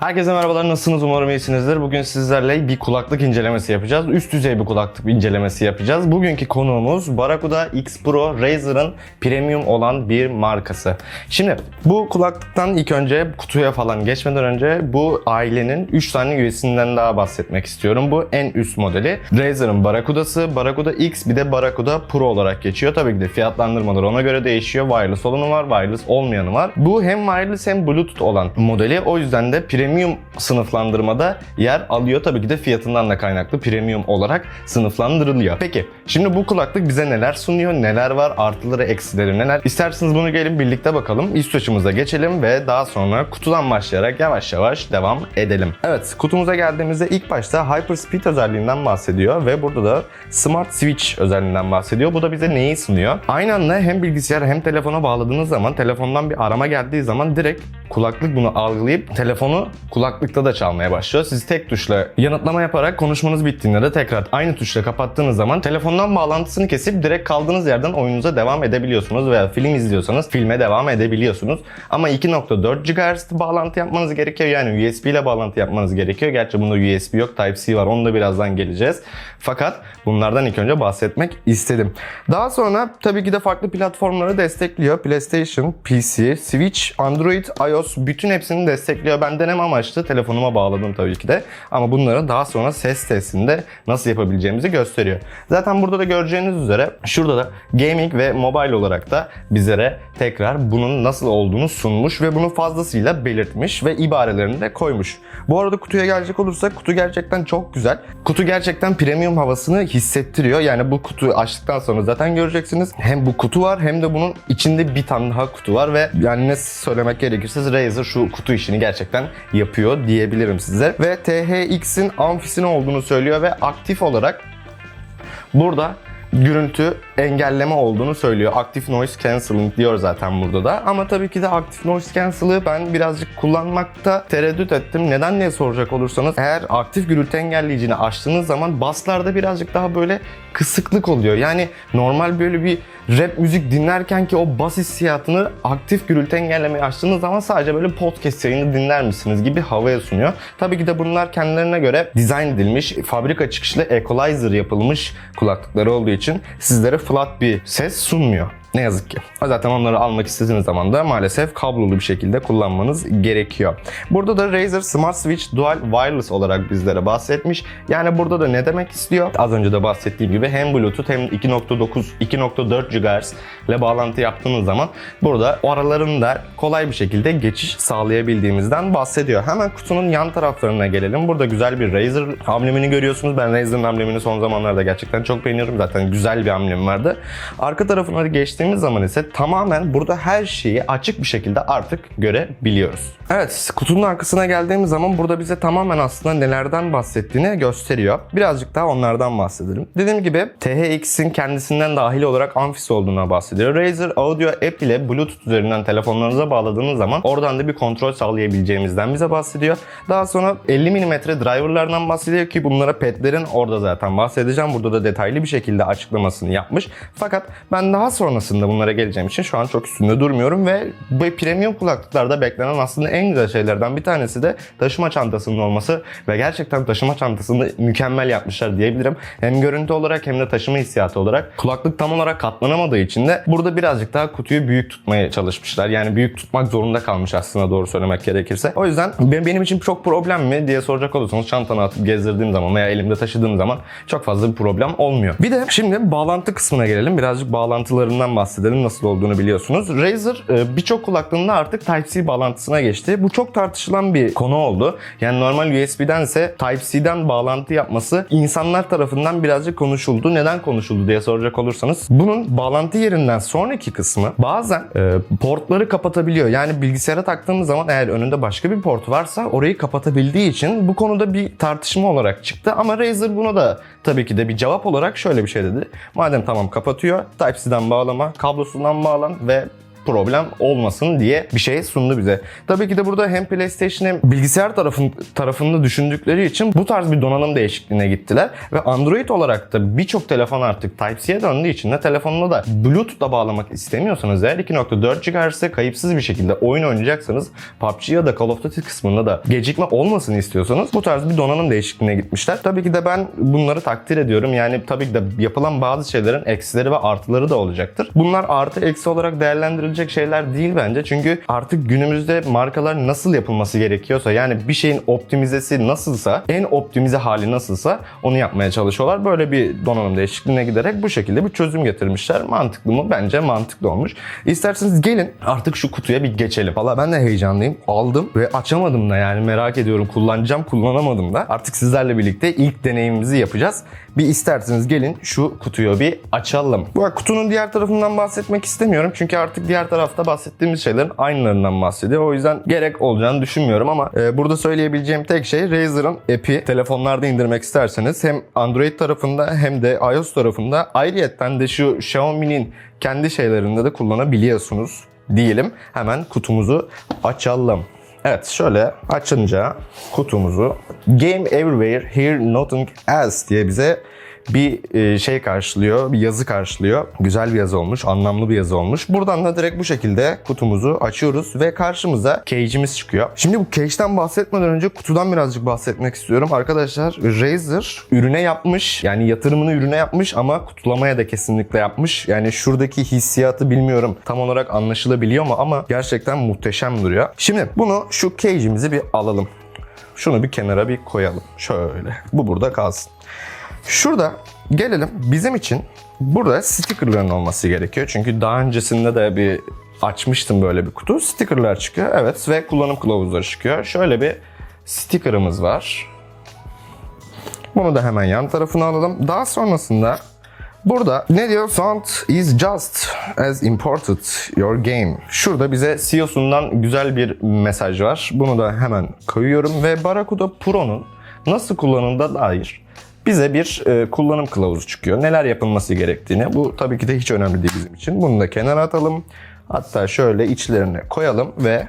Herkese merhabalar nasılsınız umarım iyisinizdir. Bugün sizlerle bir kulaklık incelemesi yapacağız. Üst düzey bir kulaklık incelemesi yapacağız. Bugünkü konuğumuz Barracuda X Pro Razer'ın premium olan bir markası. Şimdi bu kulaklıktan ilk önce kutuya falan geçmeden önce bu ailenin 3 tane üyesinden daha bahsetmek istiyorum. Bu en üst modeli. Razer'ın Barracuda'sı, Barracuda X bir de Barracuda Pro olarak geçiyor. Tabii ki de fiyatlandırmalar ona göre değişiyor. Wireless olanı var, wireless olmayanı var. Bu hem wireless hem bluetooth olan modeli. O yüzden de premium sınıflandırmada yer alıyor. Tabii ki de fiyatından da kaynaklı premium olarak sınıflandırılıyor. Peki şimdi bu kulaklık bize neler sunuyor? Neler var? Artıları, eksileri neler? İsterseniz bunu gelin birlikte bakalım. Üst açımıza geçelim ve daha sonra kutudan başlayarak yavaş yavaş devam edelim. Evet kutumuza geldiğimizde ilk başta Hyperspeed özelliğinden bahsediyor ve burada da Smart Switch özelliğinden bahsediyor. Bu da bize neyi sunuyor? Aynı anda hem bilgisayar hem telefona bağladığınız zaman telefondan bir arama geldiği zaman direkt kulaklık bunu algılayıp telefonu kulaklıkta da çalmaya başlıyor. Siz tek tuşla yanıtlama yaparak konuşmanız bittiğinde de tekrar aynı tuşla kapattığınız zaman telefondan bağlantısını kesip direkt kaldığınız yerden oyununuza devam edebiliyorsunuz veya film izliyorsanız filme devam edebiliyorsunuz. Ama 2.4 GHz bağlantı yapmanız gerekiyor. Yani USB ile bağlantı yapmanız gerekiyor. Gerçi bunda USB yok, Type-C var. Onu da birazdan geleceğiz. Fakat bunlardan ilk önce bahsetmek istedim. Daha sonra tabii ki de farklı platformları destekliyor. PlayStation, PC, Switch, Android, iOS bütün hepsini destekliyor. Ben deneme amaçlı telefonuma bağladım tabii ki de. Ama bunları daha sonra ses testinde nasıl yapabileceğimizi gösteriyor. Zaten burada da göreceğiniz üzere şurada da gaming ve mobile olarak da bizlere tekrar bunun nasıl olduğunu sunmuş ve bunu fazlasıyla belirtmiş ve ibarelerini de koymuş. Bu arada kutuya gelecek olursak kutu gerçekten çok güzel. Kutu gerçekten premium havasını hissettiriyor. Yani bu kutuyu açtıktan sonra zaten göreceksiniz. Hem bu kutu var hem de bunun içinde bir tane daha kutu var ve yani ne söylemek gerekirse Razer şu kutu işini gerçekten yapıyor diyebilirim size. Ve THX'in amfisini olduğunu söylüyor ve aktif olarak burada gürültü engelleme olduğunu söylüyor. Active Noise Cancelling diyor zaten burada da. Ama tabii ki de Active Noise Cancel'ı ben birazcık kullanmakta tereddüt ettim. Neden diye soracak olursanız eğer aktif gürültü engelleyicini açtığınız zaman baslarda birazcık daha böyle kısıklık oluyor. Yani normal böyle bir rap müzik dinlerken ki o bas hissiyatını aktif gürültü engellemeyi açtığınız zaman sadece böyle podcast yayını dinler misiniz gibi havaya sunuyor. Tabii ki de bunlar kendilerine göre dizayn edilmiş, fabrika çıkışlı equalizer yapılmış kulaklıkları olduğu için sizlere flat bir ses sunmuyor. Ne yazık ki. Zaten onları almak istediğiniz zaman da maalesef kablolu bir şekilde kullanmanız gerekiyor. Burada da Razer Smart Switch Dual Wireless olarak bizlere bahsetmiş. Yani burada da ne demek istiyor? Az önce de bahsettiğim gibi hem Bluetooth hem 2.9, 2.4 GHz ile bağlantı yaptığınız zaman burada aralarında kolay bir şekilde geçiş sağlayabildiğimizden bahsediyor. Hemen kutunun yan taraflarına gelelim. Burada güzel bir Razer amblemini görüyorsunuz. Ben Razer'ın amblemini son zamanlarda gerçekten çok beğeniyorum. Zaten güzel bir amblemi vardı. Arka tarafına geçtiğimiz zaman ise tamamen burada her şeyi açık bir şekilde artık görebiliyoruz. Evet, kutunun arkasına geldiğimiz zaman burada bize tamamen aslında nelerden bahsettiğini gösteriyor. Birazcık daha onlardan bahsedelim. Dediğim gibi THX'in kendisinden dahil olarak amfisi olduğuna bahsediyor. Razer Audio App ile Bluetooth üzerinden telefonlarınıza bağladığınız zaman oradan da bir kontrol sağlayabileceğimizden bize bahsediyor. Daha sonra 50 mm driverlardan bahsediyor ki bunlara petlerin orada zaten bahsedeceğim. Burada da detaylı bir şekilde açıklamasını yapmış. Fakat ben daha sonrasında bunlara geleceğim için şu an çok üstünde durmuyorum ve bu premium kulaklıklarda beklenen aslında en güzel şeylerden bir tanesi de taşıma çantasının olması ve gerçekten taşıma çantasını mükemmel yapmışlar diyebilirim. Hem görüntü olarak hem de taşıma hissiyatı olarak kulaklık tam olarak katlanamadığı için de burada birazcık daha kutuyu büyük tutmaya çalışmışlar. Yani büyük tutmak zorunda kalmış aslında doğru söylemek gerekirse. O yüzden be- benim için çok problem mi diye soracak olursanız çantana atıp gezdirdiğim zaman veya elimde taşıdığım zaman çok fazla bir problem olmuyor. Bir de şimdi bağlantı kısmına gelelim. Birazcık bağlantılarından bahsedelim nasıl olduğunu biliyorsunuz. Razer e, birçok kulaklığında artık Type-C bağlantısına geçti. Bu çok tartışılan bir konu oldu. Yani normal USB'dense Type-C'den bağlantı yapması insanlar tarafından birazcık konuşuldu. Neden konuşuldu diye soracak olursanız bunun bağlantı yerinden sonraki kısmı bazen e, portları kapatabiliyor. Yani bilgisayara taktığımız zaman eğer önünde başka bir port varsa orayı kapatabildiği için bu konuda bir tartışma olarak çıktı. Ama Razer buna da tabii ki de bir cevap olarak şöyle bir şey dedi. Madem tamam kapatıyor Type-C'den bağlama, kablosundan bağlan ve problem olmasın diye bir şey sundu bize. Tabii ki de burada hem PlayStation hem bilgisayar tarafın, tarafında düşündükleri için bu tarz bir donanım değişikliğine gittiler. Ve Android olarak da birçok telefon artık Type-C'ye döndüğü için de telefonuna da Bluetooth'la bağlamak istemiyorsanız eğer 2.4 GHz'e kayıpsız bir şekilde oyun oynayacaksanız PUBG ya da Call of Duty kısmında da gecikme olmasını istiyorsanız bu tarz bir donanım değişikliğine gitmişler. Tabii ki de ben bunları takdir ediyorum. Yani tabii ki de yapılan bazı şeylerin eksileri ve artıları da olacaktır. Bunlar artı eksi olarak değerlendirilecek şeyler değil bence. Çünkü artık günümüzde markalar nasıl yapılması gerekiyorsa yani bir şeyin optimizesi nasılsa en optimize hali nasılsa onu yapmaya çalışıyorlar. Böyle bir donanım değişikliğine giderek bu şekilde bir çözüm getirmişler. Mantıklı mı? Bence mantıklı olmuş. İsterseniz gelin artık şu kutuya bir geçelim. Valla ben de heyecanlıyım. Aldım ve açamadım da yani merak ediyorum. Kullanacağım kullanamadım da. Artık sizlerle birlikte ilk deneyimimizi yapacağız. Bir isterseniz gelin şu kutuyu bir açalım. Bu kutunun diğer tarafından bahsetmek istemiyorum. Çünkü artık diğer tarafta bahsettiğimiz şeylerin aynılarından bahsediyor. O yüzden gerek olacağını düşünmüyorum ama e, burada söyleyebileceğim tek şey Razer'ın app'i telefonlarda indirmek isterseniz hem Android tarafında hem de iOS tarafında ayrıyetten de şu Xiaomi'nin kendi şeylerinde de kullanabiliyorsunuz diyelim. Hemen kutumuzu açalım. Evet şöyle açınca kutumuzu Game Everywhere Here Nothing Else diye bize bir e, şey karşılıyor, bir yazı karşılıyor. Güzel bir yazı olmuş, anlamlı bir yazı olmuş. Buradan da direkt bu şekilde kutumuzu açıyoruz ve karşımıza cage'imiz çıkıyor. Şimdi bu cage'den bahsetmeden önce kutudan birazcık bahsetmek istiyorum. Arkadaşlar Razer ürüne yapmış, yani yatırımını ürüne yapmış ama kutulamaya da kesinlikle yapmış. Yani şuradaki hissiyatı bilmiyorum tam olarak anlaşılabiliyor mu ama gerçekten muhteşem duruyor. Şimdi bunu şu cage'imizi bir alalım. Şunu bir kenara bir koyalım. Şöyle. Bu burada kalsın. Şurada gelelim bizim için burada stickerların olması gerekiyor. Çünkü daha öncesinde de bir açmıştım böyle bir kutu. Stickerlar çıkıyor. Evet ve kullanım kılavuzları çıkıyor. Şöyle bir stickerımız var. Bunu da hemen yan tarafına alalım. Daha sonrasında burada ne diyor? Sound is just as important your game. Şurada bize CEO'sundan güzel bir mesaj var. Bunu da hemen koyuyorum ve Barracuda Pro'nun nasıl kullanımda dair bize bir e, kullanım kılavuzu çıkıyor. Neler yapılması gerektiğini. Bu tabii ki de hiç önemli değil bizim için. Bunu da kenara atalım. Hatta şöyle içlerine koyalım ve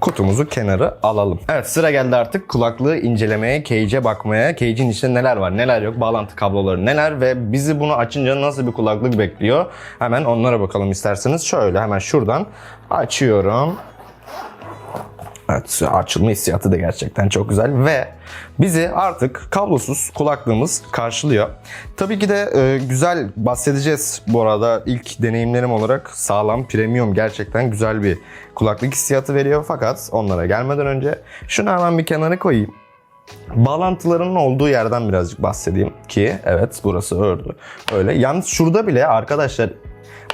kutumuzu kenara alalım. Evet sıra geldi artık kulaklığı incelemeye, cage'e bakmaya. Cage'in içinde neler var, neler yok, bağlantı kabloları neler ve bizi bunu açınca nasıl bir kulaklık bekliyor. Hemen onlara bakalım isterseniz. Şöyle hemen şuradan açıyorum. Evet açılma hissiyatı da gerçekten çok güzel ve bizi artık kablosuz kulaklığımız karşılıyor. Tabii ki de e, güzel bahsedeceğiz bu arada ilk deneyimlerim olarak sağlam premium gerçekten güzel bir kulaklık hissiyatı veriyor fakat onlara gelmeden önce şunu hemen bir kenara koyayım. Bağlantılarının olduğu yerden birazcık bahsedeyim ki evet burası ördü. Öyle. Yalnız şurada bile arkadaşlar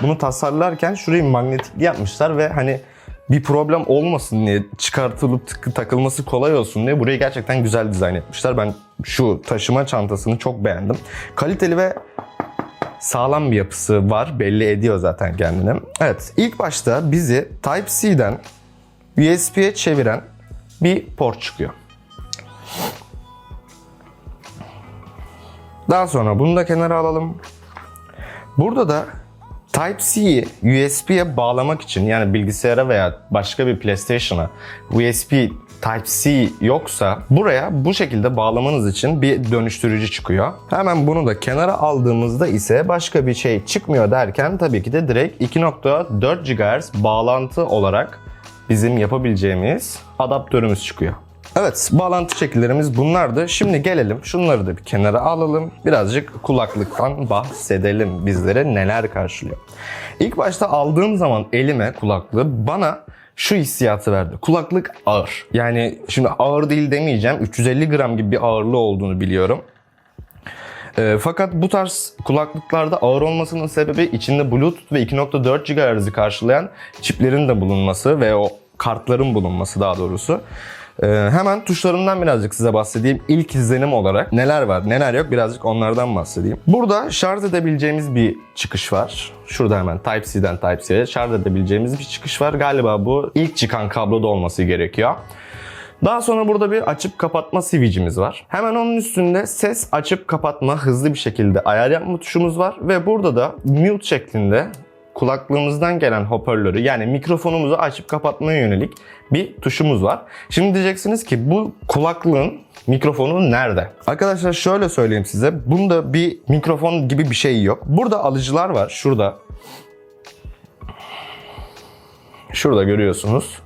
bunu tasarlarken şurayı magnetikli yapmışlar ve hani bir problem olmasın diye çıkartılıp takılması kolay olsun diye burayı gerçekten güzel dizayn etmişler. Ben şu taşıma çantasını çok beğendim. Kaliteli ve sağlam bir yapısı var. Belli ediyor zaten kendini. Evet ilk başta bizi Type-C'den USB'ye çeviren bir port çıkıyor. Daha sonra bunu da kenara alalım. Burada da Type-C'yi USB'ye bağlamak için yani bilgisayara veya başka bir PlayStation'a USB Type-C yoksa buraya bu şekilde bağlamanız için bir dönüştürücü çıkıyor. Hemen bunu da kenara aldığımızda ise başka bir şey çıkmıyor derken tabii ki de direkt 2.4 GHz bağlantı olarak bizim yapabileceğimiz adaptörümüz çıkıyor. Evet, bağlantı şekillerimiz bunlardı. Şimdi gelelim, şunları da bir kenara alalım. Birazcık kulaklıktan bahsedelim bizlere neler karşılıyor. İlk başta aldığım zaman elime kulaklığı bana şu hissiyatı verdi. Kulaklık ağır. Yani şimdi ağır değil demeyeceğim. 350 gram gibi bir ağırlığı olduğunu biliyorum. E, fakat bu tarz kulaklıklarda ağır olmasının sebebi içinde Bluetooth ve 2.4 GHz'i karşılayan çiplerin de bulunması ve o kartların bulunması daha doğrusu. E, hemen tuşlarından birazcık size bahsedeyim. İlk izlenim olarak neler var neler yok birazcık onlardan bahsedeyim. Burada şarj edebileceğimiz bir çıkış var. Şurada hemen Type-C'den Type-C'ye şarj edebileceğimiz bir çıkış var. Galiba bu ilk çıkan kabloda olması gerekiyor. Daha sonra burada bir açıp kapatma switch'imiz var. Hemen onun üstünde ses açıp kapatma hızlı bir şekilde ayar yapma tuşumuz var ve burada da mute şeklinde kulaklığımızdan gelen hoparlörü yani mikrofonumuzu açıp kapatmaya yönelik bir tuşumuz var. Şimdi diyeceksiniz ki bu kulaklığın mikrofonu nerede? Arkadaşlar şöyle söyleyeyim size. Bunda bir mikrofon gibi bir şey yok. Burada alıcılar var. Şurada. Şurada görüyorsunuz.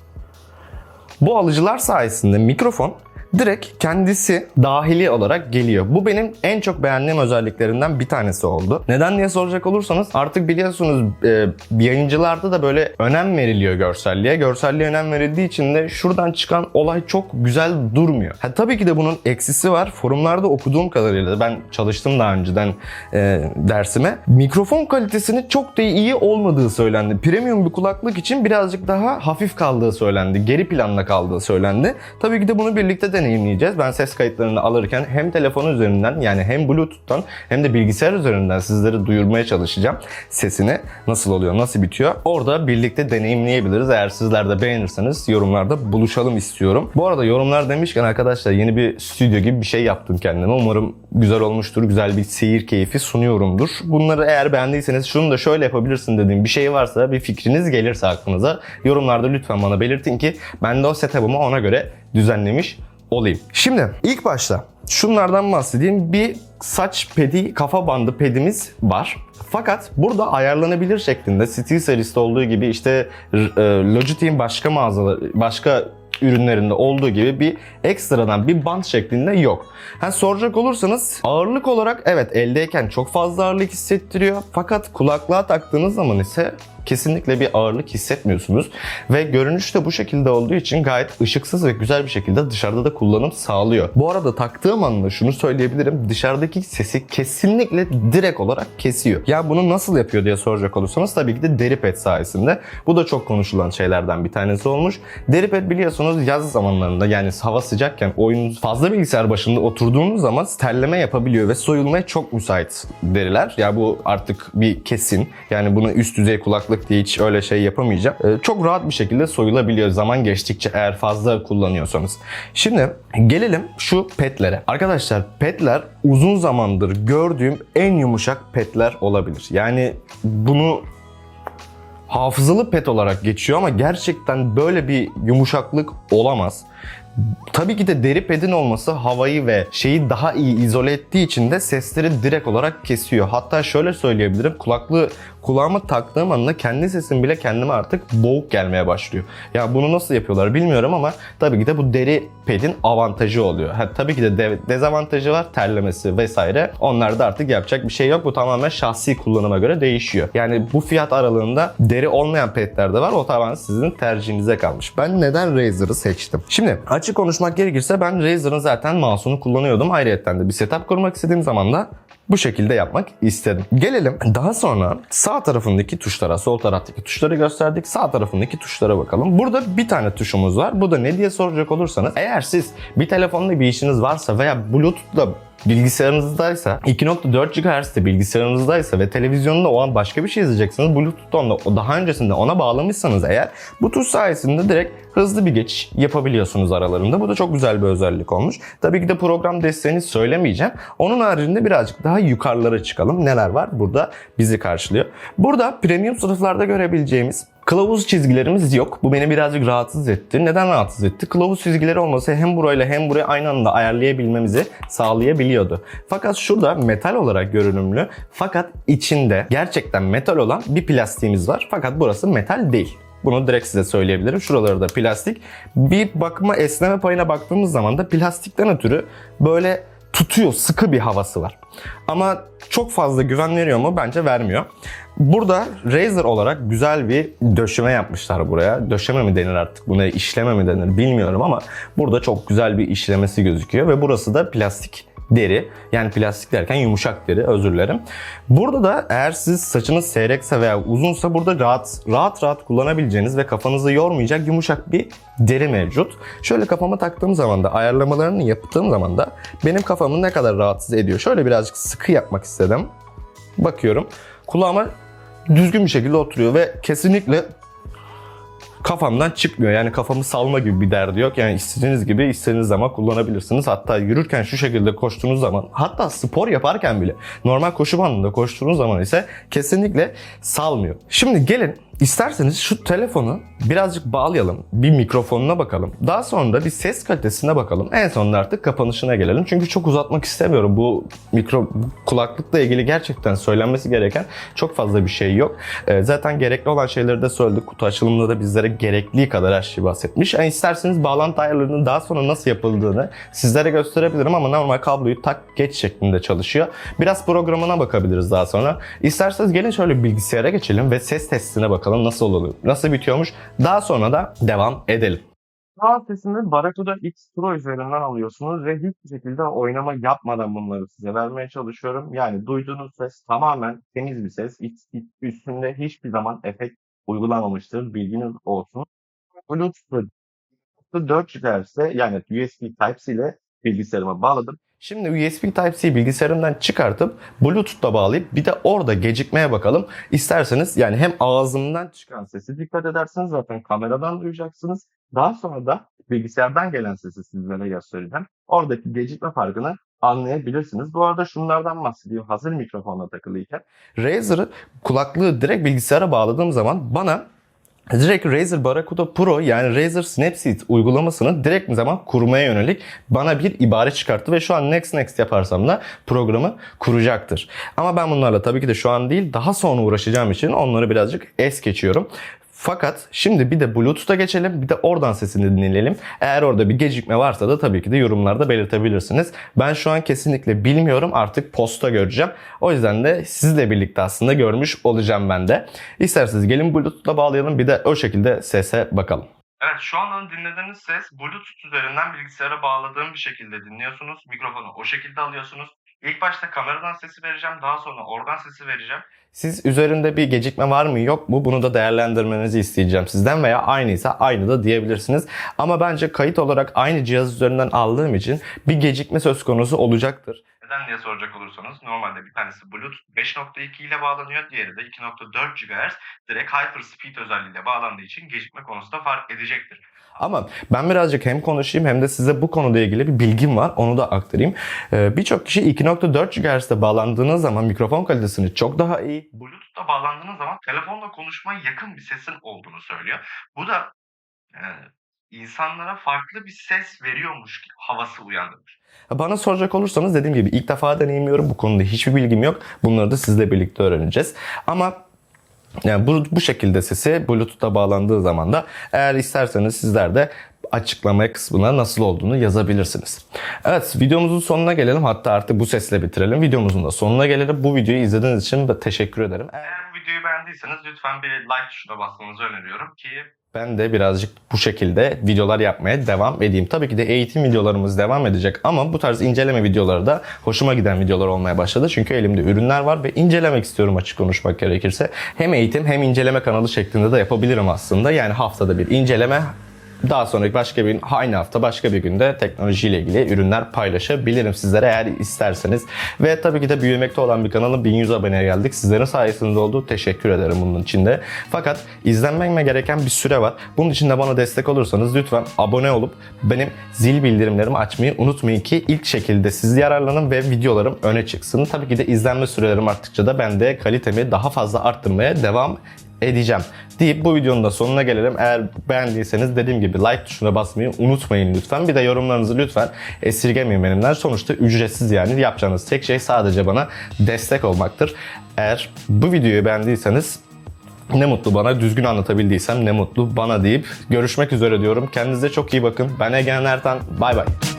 Bu alıcılar sayesinde mikrofon direkt kendisi dahili olarak geliyor. Bu benim en çok beğendiğim özelliklerinden bir tanesi oldu. Neden diye soracak olursanız artık biliyorsunuz e, yayıncılarda da böyle önem veriliyor görselliğe. Görselliğe önem verildiği için de şuradan çıkan olay çok güzel durmuyor. Ha, tabii ki de bunun eksisi var. Forumlarda okuduğum kadarıyla ben çalıştım daha önceden e, dersime. Mikrofon kalitesinin çok da iyi olmadığı söylendi. Premium bir kulaklık için birazcık daha hafif kaldığı söylendi. Geri planda kaldığı söylendi. Tabii ki de bunu birlikte deneyimleyeceğiz. Ben ses kayıtlarını alırken hem telefon üzerinden yani hem Bluetooth'tan hem de bilgisayar üzerinden sizlere duyurmaya çalışacağım. Sesini nasıl oluyor, nasıl bitiyor. Orada birlikte deneyimleyebiliriz. Eğer sizler de beğenirseniz yorumlarda buluşalım istiyorum. Bu arada yorumlar demişken arkadaşlar yeni bir stüdyo gibi bir şey yaptım kendime. Umarım güzel olmuştur. Güzel bir seyir keyfi sunuyorumdur. Bunları eğer beğendiyseniz şunu da şöyle yapabilirsin dediğim bir şey varsa bir fikriniz gelirse aklınıza yorumlarda lütfen bana belirtin ki ben de o setup'ımı ona göre düzenlemiş olayım. Şimdi ilk başta şunlardan bahsedeyim. Bir saç pedi, kafa bandı pedimiz var. Fakat burada ayarlanabilir şeklinde SteelSeries'te olduğu gibi işte e, Logitech'in başka mağazaları, başka ürünlerinde olduğu gibi bir ekstradan bir band şeklinde yok. Ha, soracak olursanız ağırlık olarak evet eldeyken çok fazla ağırlık hissettiriyor. Fakat kulaklığa taktığınız zaman ise kesinlikle bir ağırlık hissetmiyorsunuz. Ve görünüş de bu şekilde olduğu için gayet ışıksız ve güzel bir şekilde dışarıda da kullanım sağlıyor. Bu arada taktığım anda şunu söyleyebilirim. Dışarıdaki sesi kesinlikle direkt olarak kesiyor. Ya bunu nasıl yapıyor diye soracak olursanız tabii ki de deri pet sayesinde. Bu da çok konuşulan şeylerden bir tanesi olmuş. Deri pet biliyorsunuz yaz zamanlarında yani hava sıcakken oyun fazla bilgisayar başında oturduğunuz zaman terleme yapabiliyor ve soyulmaya çok müsait deriler. Ya bu artık bir kesin. Yani bunu üst düzey kulaklık diye hiç öyle şey yapamayacağım. Ee, çok rahat bir şekilde soyulabiliyor zaman geçtikçe eğer fazla kullanıyorsanız. Şimdi gelelim şu petlere. Arkadaşlar petler uzun zamandır gördüğüm en yumuşak petler olabilir. Yani bunu hafızalı pet olarak geçiyor ama gerçekten böyle bir yumuşaklık olamaz. Tabii ki de deri pedin olması havayı ve şeyi daha iyi izole ettiği için de sesleri direkt olarak kesiyor. Hatta şöyle söyleyebilirim kulaklığı kulağıma taktığım anda kendi sesim bile kendime artık boğuk gelmeye başlıyor. Ya bunu nasıl yapıyorlar bilmiyorum ama tabii ki de bu deri pedin avantajı oluyor. Ha, tabii ki de de- dezavantajı var terlemesi vesaire. Onlarda artık yapacak bir şey yok. Bu tamamen şahsi kullanıma göre değişiyor. Yani bu fiyat aralığında deri olmayan petler de var. O tamamen sizin tercihinize kalmış. Ben neden Razer'ı seçtim? Şimdi açık konuşmak gerekirse ben Razer'ın zaten mouse'unu kullanıyordum. Ayrıyetten de bir setup kurmak istediğim zaman da bu şekilde yapmak istedim. Gelelim daha sonra tarafındaki tuşlara, sol taraftaki tuşları gösterdik. Sağ tarafındaki tuşlara bakalım. Burada bir tane tuşumuz var. Bu da ne diye soracak olursanız eğer siz bir telefonla bir işiniz varsa veya Bluetooth'la bilgisayarınızdaysa 2.4 GHz'de bilgisayarınızdaysa ve televizyonda o an başka bir şey izleyeceksiniz. Bluetooth'tan da daha öncesinde ona bağlamışsanız eğer bu tuş sayesinde direkt hızlı bir geçiş yapabiliyorsunuz aralarında. Bu da çok güzel bir özellik olmuş. Tabii ki de program desteğini söylemeyeceğim. Onun haricinde birazcık daha yukarılara çıkalım. Neler var? Burada bizi karşılıyor. Burada premium sınıflarda görebileceğimiz Kılavuz çizgilerimiz yok. Bu beni birazcık rahatsız etti. Neden rahatsız etti? Kılavuz çizgileri olması hem burayla hem burayı aynı anda ayarlayabilmemizi sağlayabiliyordu. Fakat şurada metal olarak görünümlü fakat içinde gerçekten metal olan bir plastiğimiz var. Fakat burası metal değil. Bunu direkt size söyleyebilirim. Şuraları da plastik. Bir bakıma esneme payına baktığımız zaman da plastikten ötürü böyle tutuyor, sıkı bir havası var. Ama çok fazla güven veriyor mu? Bence vermiyor. Burada Razer olarak güzel bir döşeme yapmışlar buraya. Döşeme mi denir artık buna işleme mi denir bilmiyorum ama burada çok güzel bir işlemesi gözüküyor ve burası da plastik deri. Yani plastik derken yumuşak deri özür dilerim. Burada da eğer siz saçınız seyrekse veya uzunsa burada rahat rahat rahat kullanabileceğiniz ve kafanızı yormayacak yumuşak bir deri mevcut. Şöyle kafama taktığım zaman da ayarlamalarını yaptığım zaman da benim kafamı ne kadar rahatsız ediyor. Şöyle birazcık sıkı yapmak istedim. Bakıyorum kulağıma düzgün bir şekilde oturuyor ve kesinlikle kafamdan çıkmıyor. Yani kafamı salma gibi bir derdi yok. Yani istediğiniz gibi istediğiniz zaman kullanabilirsiniz. Hatta yürürken şu şekilde koştuğunuz zaman hatta spor yaparken bile normal koşu bandında koştuğunuz zaman ise kesinlikle salmıyor. Şimdi gelin İsterseniz şu telefonu birazcık bağlayalım. Bir mikrofonuna bakalım. Daha sonra da bir ses kalitesine bakalım. En sonunda artık kapanışına gelelim. Çünkü çok uzatmak istemiyorum. Bu mikro kulaklıkla ilgili gerçekten söylenmesi gereken çok fazla bir şey yok. Ee, zaten gerekli olan şeyleri de söyledik. Kutu açılımında da bizlere gerekli kadar her şeyi bahsetmiş. Yani isterseniz bağlantı ayarlarının daha sonra nasıl yapıldığını sizlere gösterebilirim ama normal kabloyu tak geç şeklinde çalışıyor. Biraz programına bakabiliriz daha sonra. İsterseniz gelin şöyle bilgisayara geçelim ve ses testine bakalım nasıl oluyor, nasıl bitiyormuş. Daha sonra da devam edelim. Sağ sesini Barracuda X Pro üzerinden alıyorsunuz ve hiçbir şekilde oynama yapmadan bunları size vermeye çalışıyorum. Yani duyduğunuz ses tamamen temiz bir ses. Hiç- Üstünde hiçbir zaman efekt uygulanmamıştır. Bilginiz olsun. Bluetooth'u 4 GHz'de yani USB Type-C ile bilgisayarıma bağladım. Şimdi USB Type-C bilgisayarımdan çıkartıp Bluetooth'la bağlayıp bir de orada gecikmeye bakalım. İsterseniz yani hem ağzımdan çıkan sesi dikkat edersiniz zaten kameradan duyacaksınız. Daha sonra da bilgisayardan gelen sesi sizlere göstereceğim. Oradaki gecikme farkını anlayabilirsiniz. Bu arada şunlardan bahsedeyim hazır mikrofonla takılıyken. Razer'ı kulaklığı direkt bilgisayara bağladığım zaman bana Direkt Razer Barracuda Pro yani Razer Snapseed uygulamasını direkt bir zaman kurmaya yönelik bana bir ibare çıkarttı ve şu an next next yaparsam da programı kuracaktır. Ama ben bunlarla tabii ki de şu an değil daha sonra uğraşacağım için onları birazcık es geçiyorum. Fakat şimdi bir de Bluetooth'a geçelim. Bir de oradan sesini dinleyelim. Eğer orada bir gecikme varsa da tabii ki de yorumlarda belirtebilirsiniz. Ben şu an kesinlikle bilmiyorum. Artık posta göreceğim. O yüzden de sizle birlikte aslında görmüş olacağım ben de. İsterseniz gelin Bluetooth'la bağlayalım. Bir de o şekilde sese bakalım. Evet şu an dinlediğiniz ses Bluetooth üzerinden bilgisayara bağladığım bir şekilde dinliyorsunuz. Mikrofonu o şekilde alıyorsunuz. İlk başta kameradan sesi vereceğim. Daha sonra organ sesi vereceğim. Siz üzerinde bir gecikme var mı yok mu bunu da değerlendirmenizi isteyeceğim sizden veya aynıysa aynı da diyebilirsiniz. Ama bence kayıt olarak aynı cihaz üzerinden aldığım için bir gecikme söz konusu olacaktır. Neden diye soracak olursanız normalde bir tanesi Bluetooth 5.2 ile bağlanıyor. Diğeri de 2.4 GHz direkt Hyperspeed özelliğiyle bağlandığı için gecikme konusunda fark edecektir. Ama ben birazcık hem konuşayım hem de size bu konuda ilgili bir bilgim var. Onu da aktarayım. Ee, Birçok kişi 2.4 GHz'de bağlandığınız zaman mikrofon kalitesini çok daha iyi. Bluetooth'ta bağlandığınız zaman telefonla konuşmaya yakın bir sesin olduğunu söylüyor. Bu da e, insanlara farklı bir ses veriyormuş havası uyandırır. Bana soracak olursanız dediğim gibi ilk defa deneyimliyorum. Bu konuda hiçbir bilgim yok. Bunları da sizle birlikte öğreneceğiz. Ama yani bu, bu şekilde sesi Bluetooth'a bağlandığı zaman da eğer isterseniz sizler de açıklamaya kısmına nasıl olduğunu yazabilirsiniz. Evet videomuzun sonuna gelelim. Hatta artık bu sesle bitirelim. Videomuzun da sonuna gelelim. Bu videoyu izlediğiniz için de teşekkür ederim. Eğer bu videoyu beğendiyseniz lütfen bir like tuşuna basmanızı öneriyorum ki ben de birazcık bu şekilde videolar yapmaya devam edeyim. Tabii ki de eğitim videolarımız devam edecek ama bu tarz inceleme videoları da hoşuma giden videolar olmaya başladı. Çünkü elimde ürünler var ve incelemek istiyorum açık konuşmak gerekirse. Hem eğitim hem inceleme kanalı şeklinde de yapabilirim aslında. Yani haftada bir inceleme daha sonraki başka bir aynı hafta başka bir günde teknolojiyle ilgili ürünler paylaşabilirim sizlere eğer isterseniz. Ve tabii ki de büyümekte olan bir kanalın 1100 aboneye geldik. Sizlerin sayesinde oldu. Teşekkür ederim bunun için de. Fakat izlenmeme gereken bir süre var. Bunun için de bana destek olursanız lütfen abone olup benim zil bildirimlerimi açmayı unutmayın ki ilk şekilde siz yararlanın ve videolarım öne çıksın. Tabii ki de izlenme sürelerim arttıkça da ben de kalitemi daha fazla arttırmaya devam edeceğim deyip bu videonun da sonuna gelelim. Eğer beğendiyseniz dediğim gibi like tuşuna basmayı unutmayın lütfen. Bir de yorumlarınızı lütfen esirgemeyin benimler. Sonuçta ücretsiz yani yapacağınız tek şey sadece bana destek olmaktır. Eğer bu videoyu beğendiyseniz ne mutlu bana, düzgün anlatabildiysem ne mutlu bana deyip görüşmek üzere diyorum. Kendinize çok iyi bakın. Ben Egen Ertan. Bay bay.